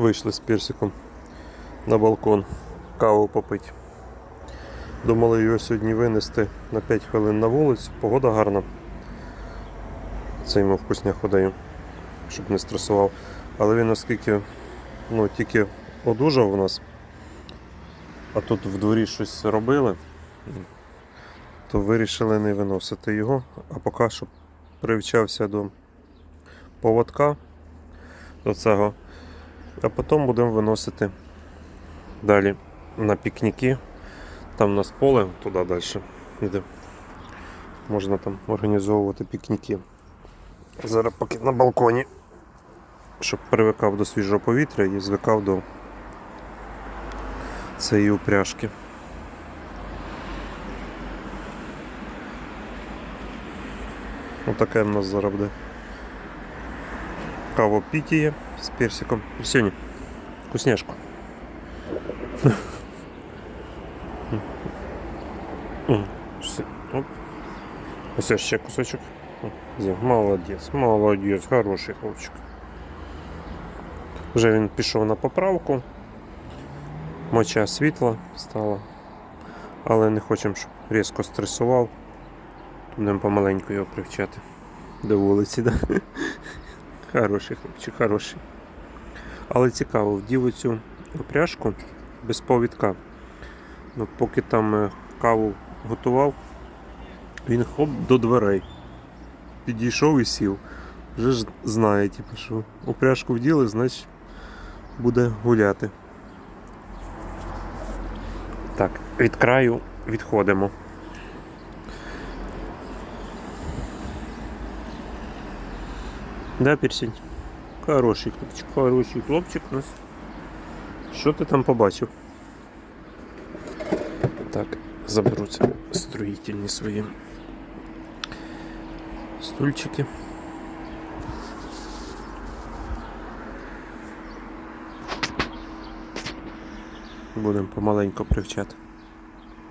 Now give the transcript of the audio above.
Вийшли з персиком на балкон каву попити. Думали його сьогодні винести на 5 хвилин на вулицю. Погода гарна. Це йому вкусняху даю, щоб не стресував. Але він оскільки ну, тільки одужав у нас, а тут в дворі щось робили, то вирішили не виносити його, а поки що привчався до поводка до цього. А потім будемо виносити далі на пікніки. Там у нас поле туди далі йде. Можна там організовувати пікніки. Зараз поки на балконі, щоб привикав до свіжого повітря і звикав до цієї упряжки. Отаке в нас зараз буде кавопітіє з персиком. Сьогодні вкусняшку. Все, оп. Ось ще кусочок. О, з'їв. Молодець, молодець, хороший хлопчик. Вже він пішов на поправку. Моча світла стала. Але не хочемо, щоб різко стресував. Будемо помаленьку його привчати до вулиці. Да? Хороший хлопчик, хороший. Але цікаво, вдів оцю опряжку без повідка. Ну, поки там е, каву готував, він хоп до дверей. Підійшов і сів. Вже ж знає, типу, що упряжку вділи, значить буде гуляти. Так, від краю відходимо. Да, персень? Хороший хлопчик, хороший хлопчик у нас. Що ти там побачив? Так, заберуться строїтельні свої стульчики. Будемо помаленьку привчати.